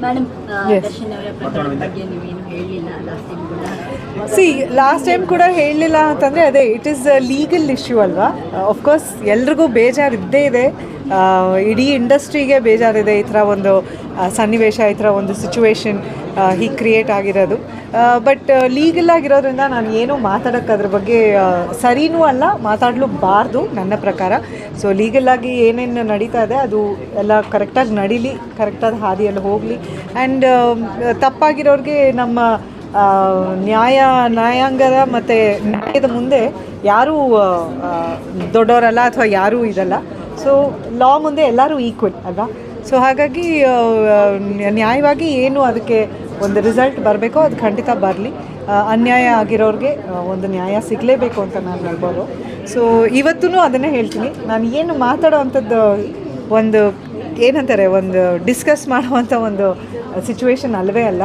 Madam Yes. Darshan ಅವರ ಪ್ರಕರಣದ ಬಗ್ಗೆ ನೀವೇನು ಹೇಳಿಲ್ಲ ಲಾಸ್ಟ್ ಟೈಮ್ ಕೂಡ See last time ಕೂಡ ಹೇಳಲಿಲ್ಲ ಅಂತಂದರೆ ಅದೇ ಇಟ್ ಈಸ್ ಲೀಗಲ್ ಇಶ್ಯೂ ಅಲ್ವಾ? ಆಫ್ಕೋರ್ಸ್ ಎಲ್ರಿಗೂ ಬೇಜಾರು ಇದ್ದೇ ಇದೆ. ಆ, ಇಡೀ ಇಂಡಸ್ಟ್ರಿಗೆ ಬೇಜಾರಿದೆ ಈ ಥರ ಒಂದು ಸನ್ನಿವೇಶ ಈ ಥರ ಒಂದು ಸಿಚುವೇಶನ್ ಹೀಗೆ ಕ್ರಿಯೇಟ್ ಆಗಿರೋದು. ಬಟ್ ಲೀಗಲ್ ಆಗಿರೋದ್ರಿಂದ ನಾನು ಏನೂ ಮಾತಾಡೋಕ್ಕೆ ಅದ್ರ ಬಗ್ಗೆ ಸರಿನೂ ಅಲ್ಲ ಮಾತಾಡಲೂಬಾರ್ದು ನನ್ನ ಪ್ರಕಾರ. ಸೊ ಲೀಗಲ್ಲಾಗಿ ಏನೇನು ನಡೀತಾ ಇದೆ ಅದು ಎಲ್ಲ ಕರೆಕ್ಟಾಗಿ ನಡೀಲಿ ಕರೆಕ್ಟಾದ ಹಾದಿಯಲ್ಲಿ ಹೋಗಲಿ. ಆ್ಯಂಡ್ ತಪ್ಪಾಗಿರೋರಿಗೆ ನಮ್ಮ ನ್ಯಾಯ ನ್ಯಾಯಾಂಗದ ಮತ್ತು ನ್ಯಾಯದ ಮುಂದೆ ಯಾರೂ ದೊಡ್ಡವರಲ್ಲ ಅಥವಾ ಯಾರೂ ಇದಲ್ಲ. ಸೊ ಲಾ ಮುಂದೆ ಎಲ್ಲರೂ ಈಕ್ವಲ್ ಅಲ್ವಾ? ಸೊ ಹಾಗಾಗಿ ನ್ಯಾಯವಾಗಿ ಏನು ಅದಕ್ಕೆ ಒಂದು ರಿಸಲ್ಟ್ ಬರಬೇಕೋ ಅದು ಖಂಡಿತ ಬರಲಿ. ಅನ್ಯಾಯ ಆಗಿರೋರಿಗೆ ಒಂದು ನ್ಯಾಯ ಸಿಗಲೇಬೇಕು ಅಂತ ನಾನು ಹೇಳ್ಬೋದು. ಸೊ ಇವತ್ತೂ ಅದನ್ನೇ ಹೇಳ್ತೀನಿ. ನಾನು ಏನು ಮಾತಾಡೋ ಅಂಥದ್ದು ಒಂದು, ಏನಂತಾರೆ, ಒಂದು ಡಿಸ್ಕಸ್ ಮಾಡುವಂಥ ಒಂದು ಸಿಚುವೇಶನ್ ಅಲ್ಲವೇ ಅಲ್ಲ.